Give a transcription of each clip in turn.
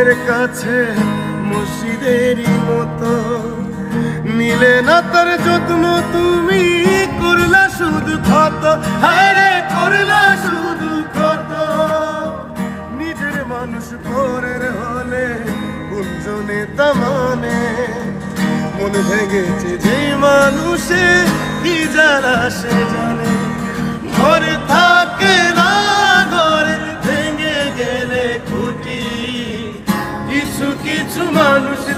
মনের কাছে মসজিদেরই মতো। মিলে না তার যত্ন, তুমি করলা শুধু ক্ষত। হারে করলা শুধু ক্ষত। নিজের মানুষ পরের হলে কুঞ্জনে তামানে। মন ভেঙেছে যে মানুষে, কি জানা সে জানে।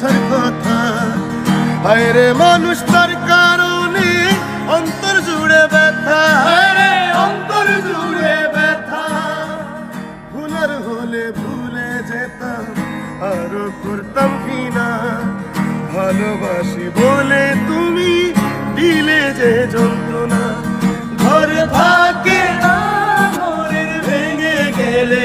ভালোবাসার কথা। হায়রে মানুষ তার কারণে অন্তর জুড়ে ব্যথা। হায়রে অন্তর জুড়ে ব্যথা। ভুলার হলে ভুলে যেতাম, আরও করতাম কিনা? ভালোবাসি বলে তুমি দিলে যে যন্ত্রণা। ঘরে থাকে না ভেঙে গেলে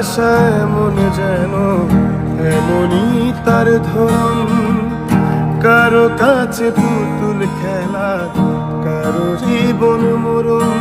ভালোবাসা এমন যেন, এমনই তার ধরন কারও কাছে পুতুল খেলা, কারও জীবন মরণ।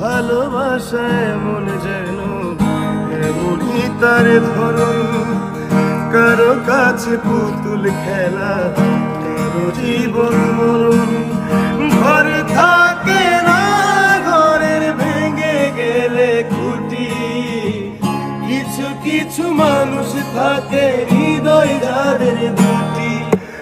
ভালোবাসা এমন যেন, এমনই তার ধরন কারও কাছে পুতুল খেলা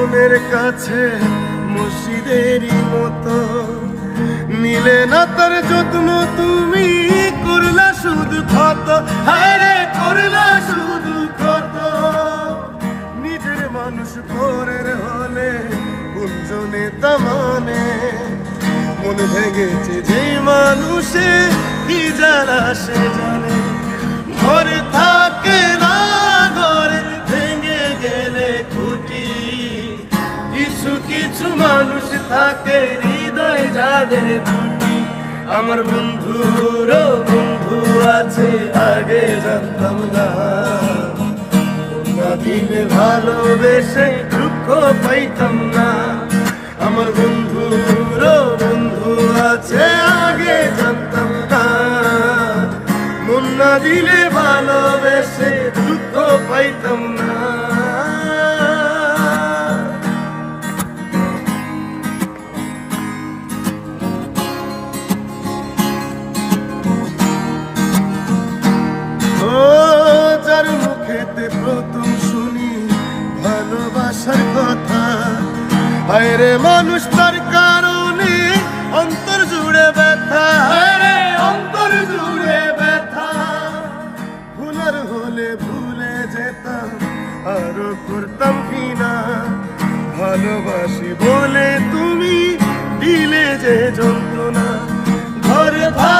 মনের কাছে মসজিদেরই মতো। নিলে না তার যত্ন, তুমি করলা শুধু ক্ষত। হারে করলা শুধু ক্ষত। নিজের মানুষ পরের হলে কুঞ্জনে তামানে। মন ভেঙেছে যে মানুষে, কি জ্বালা সে মানুষ থাকে হৃদয় যাদের দুটি আমার বন্ধুর বন্ধু আছে, আগে জানতাম না। দিলে ভালোবেসে দুঃখ পাইতাম না। আমার প্রথম শুনি ভালোবাসার কথা। হায়রে মানুষ তার কারণে অন্তর জুড়ে ব্যথা। হায়রে অন্তর জুড়ে ব্যথা। ভুলার হলে ভুলে যেতাম আরও করতাম কিনা। ভালোবাসি বলে তুমি দিলে যে যন্ত্রণা। ঘরে থাকে